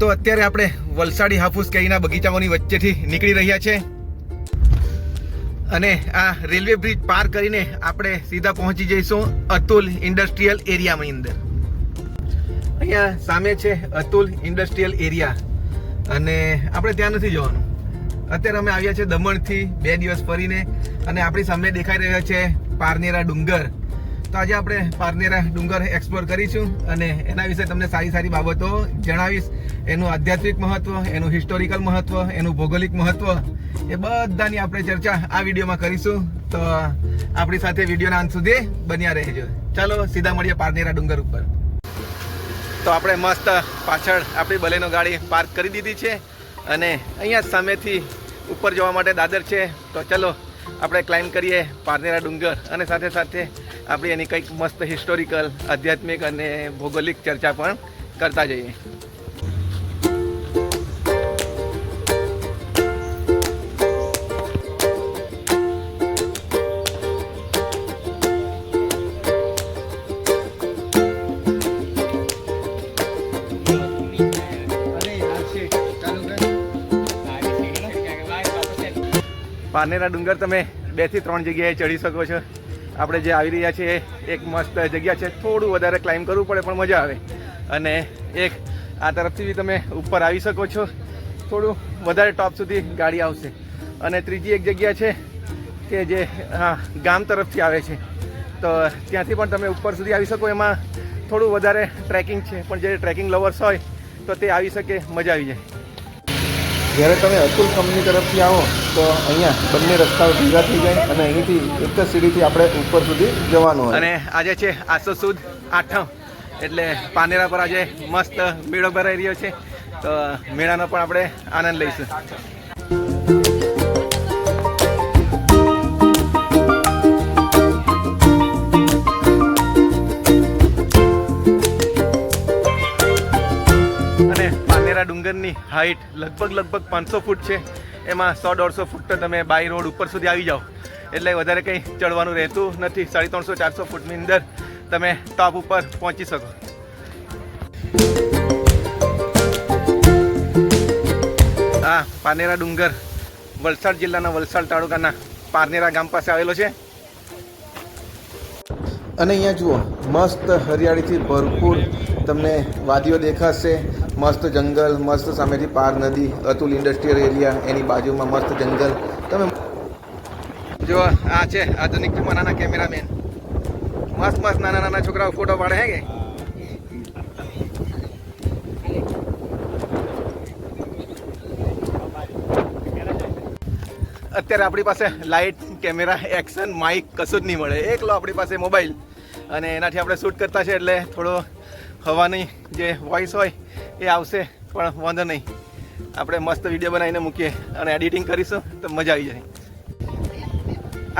તો અત્યારે આપણે વલસાડી હાફૂસ કેરીના બગીચાઓની વચ્ચેથી નીકળી રહ્યા છે. અને આ રેલવે બ્રિજ પાર કરીને આપણે સીધા પહોંચી જઈશું અતુલ ઇન્ડસ્ટ્રીયલ એરિયાની અંદર. અહીંયા સામે છે અતુલ ઇન્ડસ્ટ્રીયલ એરિયા. અને આપણે ત્યાં નથી જવાનું. અત્યારે અમે આવ્યા છે દમણથી બે દિવસ ફરીને. અને આપણી સામે દેખાઈ રહ્યા છે પારનેરા ડુંગર. તો આજે આપણે પારનેરા ડુંગર એક્સપ્લોર કરીશું અને એના વિશે તમને સારી સારી બાબતો જણાવીશ. એનું આધ્યાત્મિક મહત્વ, એનું હિસ્ટોરિકલ મહત્વ, એનું ભૌગોલિક મહત્વ, એ બધાની આપણે ચર્ચા આ વિડીયોમાં કરીશું. તો આપણી સાથે વિડીયોના અંત સુધી બન્યા રહેજો. ચાલો સીધા મળીએ પારનેરા ડુંગર ઉપર. તો આપણે મસ્ત પાછળ આપણી બલેનો ગાડી પાર્ક કરી દીધી છે અને અહીંયા સામેથી ઉપર જવા માટે દાદર છે. તો ચલો આપણે ક્લાઇમ્બ કરીએ પારનેરા ડુંગર અને સાથે સાથે આપણે એની કંઈક મસ્ત હિસ્ટોરિકલ આધ્યાત્મિક અને ભૌગોલિક ચર્ચા પણ કરતા જઈએ. પારનેરા ડુંગર તમે બેથી ત્રણ જગ્યાએ ચડી શકો છો. આપણે જે આવી રહ્યા છીએ, એક મસ્ત જગ્યા છે. થોડું વધારે ક્લાઇમ્બ કરવું પડે, પણ મજા આવે. અને એક આ તરફથી બી તમે ઉપર આવી શકો છો. થોડું વધારે ટોપ સુધી ગાડી આવશે. અને ત્રીજી એક જગ્યા છે કે જે, હા, ગામ તરફથી આવે છે. તો ત્યાંથી પણ તમે ઉપર સુધી આવી શકો. એમાં થોડું વધારે ટ્રેકિંગ છે. પણ જે ટ્રેકિંગ લવર્સ હોય, તો તે આવી શકે, મજા આવી જાય. જ્યારે તમે અતુલ કંપની તરફથી આવો, તો અહીંયા બંને રસ્તાઓ ભેગા થઈ જાય અને અહીંથી એક જ સીડીથી આપણે ઉપર સુધી જવાનું અને આજે છે આસો સુદ આઠમ, એટલે પાનેરા પર આજે મસ્ત મેળો ભરાઈ રહ્યો છે. તો મેળાનો પણ આપણે આનંદ લઈશું. પાનેરા ડુંગરની હાઈટ લગભગ લગભગ પાંચસો ફૂટ છે. એમાં સો દોઢસો ફૂટ તમે બાય રોડ ઉપર સુધી આવી જાઓ. એટલે વધારે કંઈ ચડવાનું રહેતું નથી. સાડી ત્રણસો, ચારસો ફૂટની અંદર તમે ટોપ ઉપર પહોંચી શકો. આ પાનેરા ડુંગર વલસાડ જિલ્લાના વલસાડ તાલુકાના પારનેરા ગામ પાસે આવેલો છે. અને અહીંયા જુઓ, મસ્ત હરિયાળીથી ભરપૂર તમને વાદીઓ દેખાશે. મસ્ત જંગલ, મસ્ત સામેથી પાર નદી, અતુલ ઇન્ડસ્ટ્રીયલ એરિયા એની બાજુમાં મસ્ત જંગલ. તમે જો આ છે આધુનિક જમાનાના કેમેરામેન. મસ્ત મસ્ત નાના નાના છોકરાઓ ફોટો પાડે, હે કે? અત્યારે આપણી પાસે લાઇટ કેમેરા એક્શન માઇક કશું જ નહીં મળે. એકલો આપણી પાસે મોબાઈલ અને એનાથી આપણે શૂટ કરતા છે એટલે થોડો હવાની જે વોઇસ હોય એ આવશે, પણ વાંધો નહીં. આપણે મસ્ત વીડિયો બનાવીને મૂકીએ અને એડિટિંગ કરીશું તો મજા આવી જાય.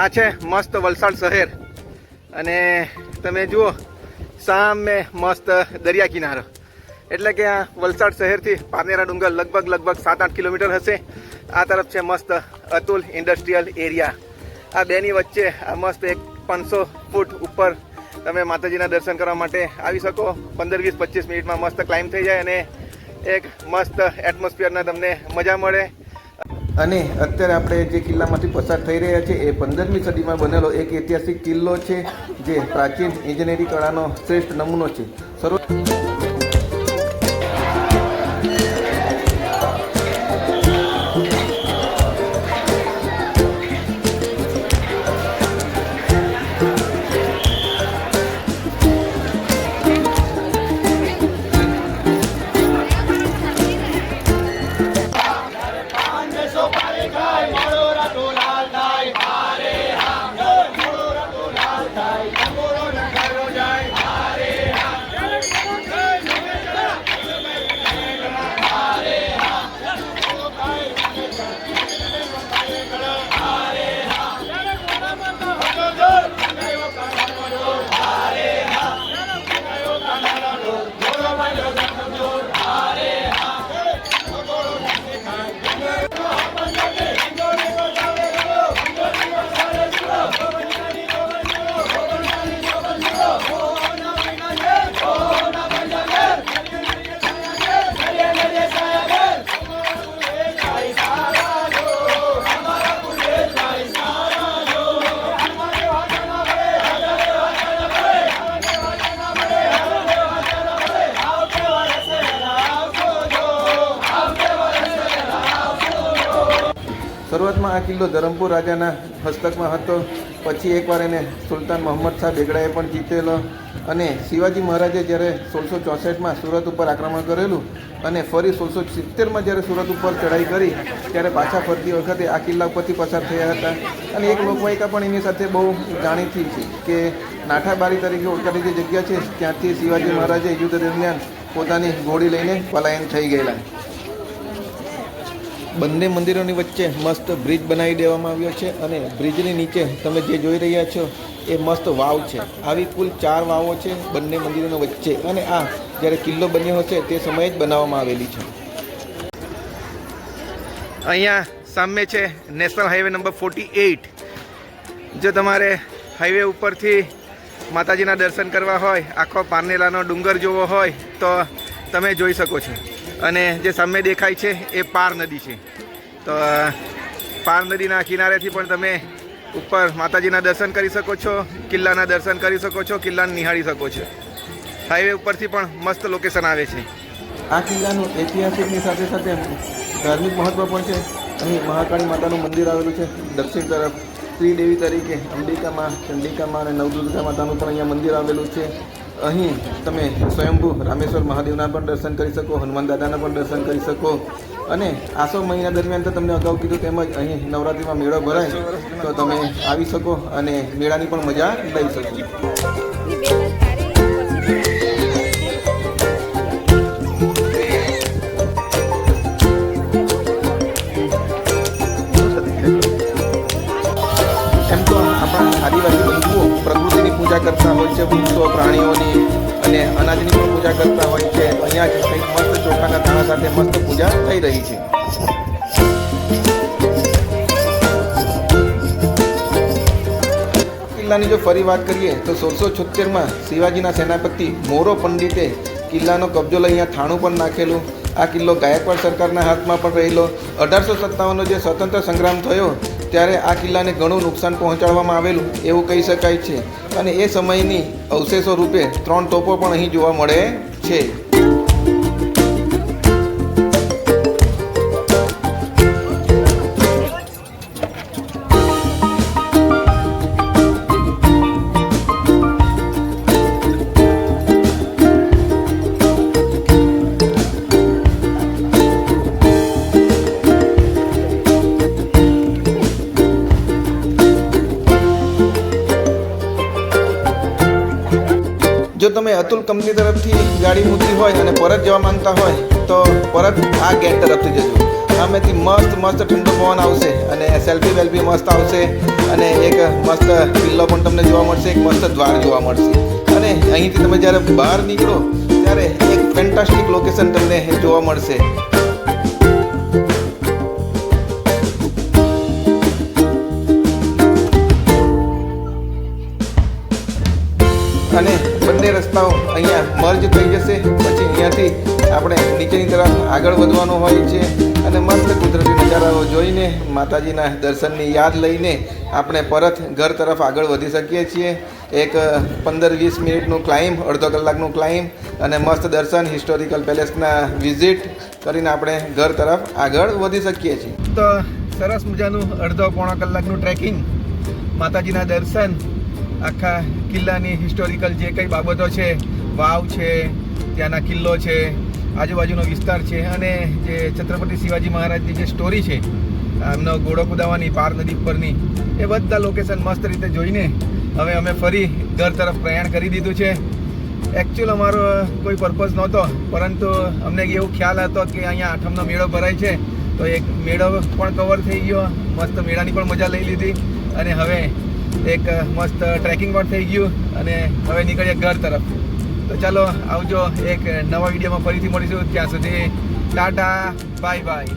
આ છે મસ્ત વલસાડ શહેર. અને તમે જુઓ, સામે મસ્ત દરિયા કિનારો. એટલે કે આ વલસાડ શહેરથી પારનેરા ડુંગર લગભગ લગભગ સાત આઠ કિલોમીટર હશે. આ તરફ છે મસ્ત અતુલ ઇન્ડસ્ટ્રીયલ એરિયા આ બેની વચ્ચે આ મસ્ત એક પાંચસો ફૂટ ઉપર તમે માતાજીના દર્શન કરવા માટે આવી શકો. પંદર વીસ પચીસ મિનિટમાં મસ્ત ક્લાઇમ્બ થઈ જાય અને એક મસ્ત એટમોસ્ફિયરના તમને મજા મળે. અને અત્યારે આપણે જે કિલ્લામાંથી પસાર થઈ રહ્યા છે એ પંદરમી સદીમાં બનેલો એક ઐતિહાસિક કિલ્લો છે, જે પ્રાચીન ઇજનેરી કળાનો શ્રેષ્ઠ નમૂનો છે. સર્વ શરૂઆતમાં આ કિલ્લો ધરમપુર રાજાના હસ્તકમાં હતો. પછી એકવાર એને સુલતાન મોહમ્મદ શાહ બેગડાએ પણ જીતેલો અને શિવાજી મહારાજે જ્યારે સોળસો ચોસઠમાં સુરત ઉપર આક્રમણ કરેલું અને ફરી સોળસો સિત્તેરમાં જ્યારે સુરત ઉપર ચઢાઈ કરી, ત્યારે પાછા ફરતી વખતે આ કિલ્લા ઉપરથી પસાર થયા હતા. અને એક લોકવાયકા પણ એની સાથે બહુ જાણીતી છે કે નાઠાબારી તરીકે ઓળખાતી જે જગ્યા છે, ત્યાંથી શિવાજી મહારાજે યુદ્ધ દરમિયાન પોતાની ઘોડી લઈને પલાયન થઈ ગયેલા. બંને મંદિરોની વચ્ચે મસ્ત બ્રિજ બનાવી દેવામાં આવ્યો છે અને બ્રિજની નીચે તમે જે જોઈ રહ્યા છો, એ મસ્ત વાવ છે. આવી કુલ ચાર વાવો છે બંને મંદિરોની વચ્ચે અને આ જ્યારે કિલ્લો બન્યો હશે તે સમયે જ બનાવવામાં આવેલી છે. અહીંયા સામે છે national highway number forty eight. જો તમારે હાઈવે ઉપરથી માતાજીના દર્શન કરવા હોય, આખો પારનેલાનો ડુંગર જોવો હોય, તો તમે જોઈ શકો છો. અને જે સામે દેખાય છે એ પાર નદી છે. તો પાર નદીના કિનારેથી પણ તમે ઉપર માતાજીના દર્શન કરી શકો છો, કિલ્લાના દર્શન કરી શકો છો, કિલ્લાને નિહાળી શકો છો. હાઈવે ઉપરથી પણ મસ્ત લોકેશન આવે છે. આ કિલ્લાનું ઐતિહાસિકની સાથે સાથે ધાર્મિક મહત્વ પણ છે. અહીં મહાકાળી માતાનું મંદિર આવેલું છે. દક્ષિણ તરફ ત્રિદેવી તરીકે અંબિકામાં ચંડિકામાં અને નવદુર્ગા માતાનું પણ અહીંયા મંદિર આવેલું છે. અહીં તમે સ્વયંભૂ રામેશ્વર મહાદેવના પણ દર્શન કરી શકો, હનુમાન દાદાના પણ દર્શન કરી શકો. અને આસો મહિના દરમિયાન તો તમને અગાઉ કીધું તેમજ અહીં નવરાત્રિમાં મેળો ભરાય, તો તમે આવી શકો અને મેળાની પણ મજા લઈ શકો. પૂજા કરતા હોય છે વૃક્ષો, પ્રાણીઓની અને અનાજની પણ પૂજા કરતા હોય છે. અહીંયા જ કંઈક મસ્ત ચોખાના દાણા સાથે મસ્ત પૂજા થઈ રહી છે. કિલ્લાની જો ફરી વાત કરીએ તો સોળસો છોતેરમાં શિવાજીના સેનાપતિ મોરો પંડિતે કિલ્લાનો કબજો લઈ અહીંયા થાણું પણ નાખેલું. આ કિલ્લો ગાયકવાડ સરકારના હાથમાં પણ રહેલો. અઢારસો સત્તાવનનો જે સ્વતંત્ર સંગ્રામ થયો ત્યારે આ કિલ્લાને ઘણું નુકસાન પહોંચાડવામાં આવેલું એવું કહી શકાય છે. અને એ સમયની અવશેષો રૂપે ત્રણ તોપો પણ અહીં જોવા મળે છે. તમે અતુલ કંપની તરફથી ગાડી મૂકી હોય અને પરત જવા માંગતા હોય, તો પરત આ ગેટ તરફથી જજો. સામેથી મસ્ત મસ્ત ઠંડો પવન આવશે અને સેલ્ફી વેલ્ફી મસ્ત આવશે અને એક મસ્ત કિલ્લો પણ તમને જોવા મળશે, એક મસ્ત દ્વાર જોવા મળશે. અને અહીંથી તમે જ્યારે બહાર નીકળો, ત્યારે એક ફેન્ટાસ્ટિક લોકેશન તમને જોવા મળશે. બંને રસ્તાઓ અહીંયા મર્જ થઈ જશે, પછી અહીંયાથી આપણે નીચેની તરફ આગળ વધવાનું હોય છે. અને મસ્ત કુદરતી નજારાઓ જોઈને, માતાજીના દર્શનની યાદ લઈને આપણે પરત ઘર તરફ આગળ વધી શકીએ છીએ. એક પંદર વીસ મિનિટનું ક્લાઇમ અડધો કલાકનું ક્લાઇમ અને મસ્ત દર્શન હિસ્ટોરિકલ પેલેસના વિઝિટ કરીને આપણે ઘર તરફ આગળ વધી શકીએ છીએ. તો સરસ મજાનું અડધો પોણા કલાકનું ટ્રેકિંગ માતાજીના દર્શન આખા કિલ્લાની હિસ્ટોરિકલ જે કંઈ બાબતો છે, વાવ છે, ત્યાંના કિલ્લો છે, આજુબાજુનો વિસ્તાર છે અને જે છત્રપતિ શિવાજી મહારાજની જે સ્ટોરી છે, એમનો ઘોડો કુદાવાની, પાર નદી પરની એ બધા લોકેશન મસ્ત રીતે જોઈને હવે અમે ફરી ઘર તરફ પ્રયાણ કરી દીધું છે. એકચ્યુઅલ અમારો કોઈ પર્પઝ નહોતો, પરંતુ અમને એવો ખ્યાલ હતો કે અહીંયા આઠમનો મેળો ભરાય છે, તો એક મેળો પણ કવર થઈ ગયો, મસ્ત મેળાની પણ મજા લઈ લીધી અને હવે એક મસ્ત ટ્રેકિંગ પણ થઈ ગયું અને હવે નીકળીએ ઘર તરફ. તો ચાલો આવજો એક નવા વિડીયોમાં ફરીથી મળીશું. ત્યાં સુધી ટાટા, બાય બાય.